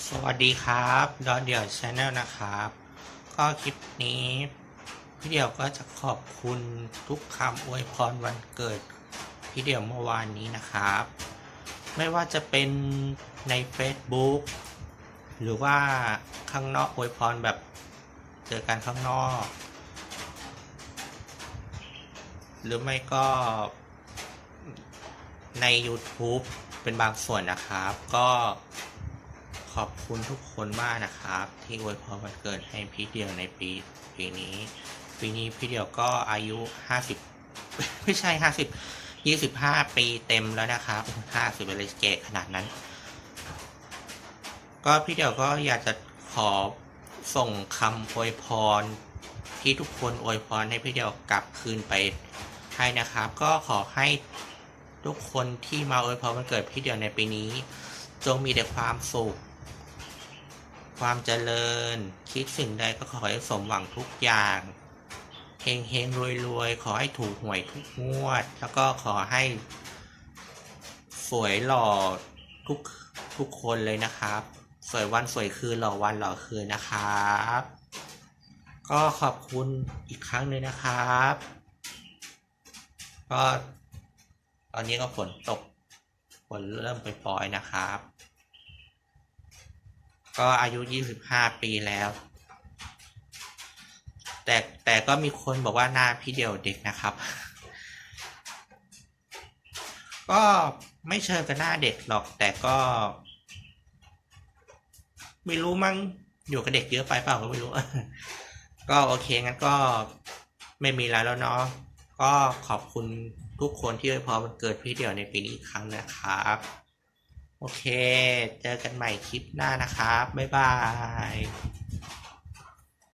สวัสดีครับดอเดี่ยวชาแนลนะครับ ก็คลิปนี้พี่เดี่ยวก็จะขอบคุณทุกคำอวยพรวันเกิดพี่เดี่ยวเมื่อวานนี้นะครับ ไม่ว่าจะเป็นใน Facebook หรือว่าข้างนอกอวยพรแบบเจอกันข้างนอก หรือไม่ก็ใน YouTube เป็นบางส่วนนะครับ ก็ ขอบคุณทุกคนมากนะครับ ที่อวยพรวันเกิดให้พี่เดียวในปีปีนี้ ปีนี้พี่เดียวก็อายุ50ไม่ใช่50 25ปีเต็มแล้วนะครับ50เป็นเลสเกตขนาดนั้น ก็พี่เดียวก็อยากจะขอส่งคำอวยพรที่ทุกคนอวยพรให้พี่เดียวกลับคืนไปให้นะครับ ก็ขอให้ทุกคนที่มาอวยพรวันเกิดพี่เดียวในปีนี้ จงมีแต่ความสุข ความเจริญ คิดสิ่งใดก็ขอให้สมหวังทุกอย่างเฮงเฮงรวยรวยขอให้ถูกหวยทุกงวด แล้วก็ขอให้ สวยหล่อทุกทุกคนเลยนะครับ สวยวันสวยคืนหล่อวันหล่อคืนนะครับ ก็ขอบคุณอีกครั้งหนึ่งนะครับ ก็ตอนนี้ก็ฝนตกฝนเริ่มไปปล่อยๆนะครับ ก็อายุ25ปีแล้ว แต่แต่ก็มีคนบอกว่าหน้าพี่เดียวเด็กนะครับ ก็ไม่เชิงกับหน้าเด็กหรอก แต่ก็ ไม่รู้มั้งอยู่กับเด็กเยอะไปเปล่าก็ไม่รู้ ก็โอเคงั้นก็ไม่มีอะไรแล้วเนาะก็ขอบคุณทุกคนที่อวยพรวันเกิดพี่เดี่ยวในปีนี้อีกครั้งนะครับ โอเค เจอกันใหม่คลิปหน้านะครับ บ๊ายบาย